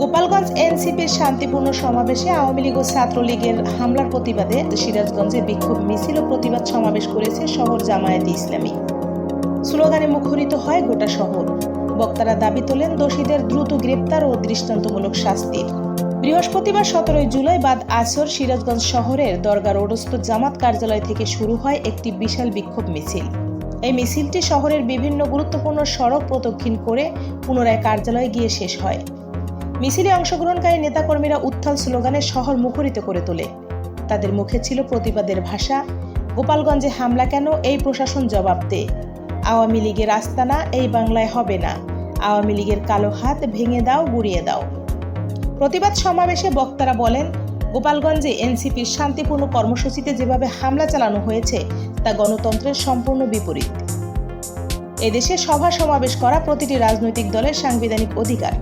গোপালগঞ্জ এনসিপির শান্তিপূর্ণ সমাবেশে আওয়ামী লীগ ও ছাত্রলীগের হামলার প্রতিবাদে সিরাজগঞ্জে বিক্ষোভ, মিছিল ও প্রতিবাদ সমাবেশ করেছে শহর জামায়াতে ইসলামী। স্লোগানে মুখরিত হয় গোটা শহর। বক্তারা দাবি তোলেন, দোষীদের দ্রুত গ্রেপ্তার ও দৃষ্টান্তমূলক শাস্তির বৃহস্পতিবার সতেরোই জুলাই বাদ আসর সিরাজগঞ্জ শহরের দরগা রোডস্থ জামাত কার্যালয় থেকে শুরু হয় একটি বিশাল বিক্ষোভ মিছিল। এই মিছিলটি শহরের বিভিন্ন গুরুত্বপূর্ণ সড়ক প্রদক্ষিণ করে পুনরায় কার্যালয়ে গিয়ে শেষ হয়। মিছিলে অংশগ্রহণকারী নেতাকর্মীরা উত্থাল স্লোগানে শহর মুখরিত করে তোলে। তাদের মুখে ছিল প্রতিবাদের ভাষা। গোপালগঞ্জে হামলা কেন? এই প্রশাসন জবাব দে। আওয়ামী লীগের আস্তানা এই বাংলায় হবে না। আওয়ামী লীগের কালো হাত ভেঙে দাও, গুড়িয়ে দাও। প্রতিবাদ সমাবেশে বক্তারা বলেন, গোপালগঞ্জে এনসিপির শান্তিপূর্ণ কর্মসূচিতে যেভাবে হামলা চালানো হয়েছে, তা গণতন্ত্রের সম্পূর্ণ বিপরীত। এদেশে সভা সমাবেশ করা প্রতিটি রাজনৈতিক দলের সাংবিধানিক অধিকার।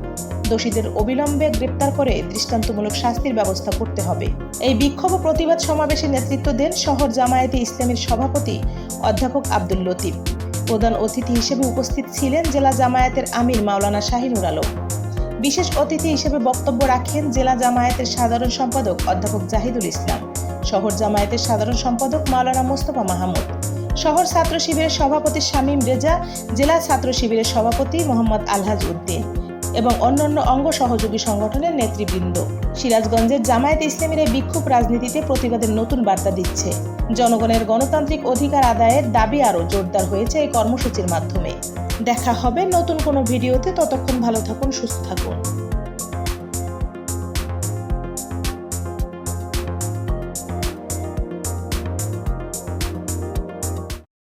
দোষীদের অবিলম্বে গ্রেপ্তার করে দৃষ্টান্তমূলক শাস্তির ব্যবস্থা করতে হবে। এই বিক্ষোভ প্রতিবাদ সমাবেশে নেতৃত্ব দেন শহর জামায়াতে ইসলামের সভাপতি অধ্যাপক আব্দুল লতিফ। প্রধান অতিথি হিসেবে উপস্থিত ছিলেন জেলা জামায়াতের আমির মাওলানা শাহিনুর আলম। বিশেষ অতিথি হিসেবে বক্তব্য রাখেন জেলা জামায়াতের সাধারণ সম্পাদক অধ্যাপক জাহিদুল ইসলাম, শহর জামায়াতের সাধারণ সম্পাদক মাওলানা মোস্তফা মাহমুদ, শহর ছাত্র শিবিরের সভাপতি শামীম রেজা, জেলা ছাত্র শিবিরের সভাপতি মোহাম্মদ আলহাজ উদ্দিন। এবং অন্যান্য অঙ্গ সহযোগী সংগঠনের নেতৃবৃন্দ। সিরাজগঞ্জের জামায়াত ইসলামের এই বিক্ষোভ রাজনীতিতে প্রতিবাদের নতুন বার্তা দিচ্ছে। জনগণের গণতান্ত্রিক অধিকার আদায়ের দাবি আরও জোরদার হয়েছে এই কর্মসূচির মাধ্যমে। দেখা হবে নতুন কোনো ভিডিওতে। ততক্ষণ ভালো থাকুন, সুস্থ থাকুন।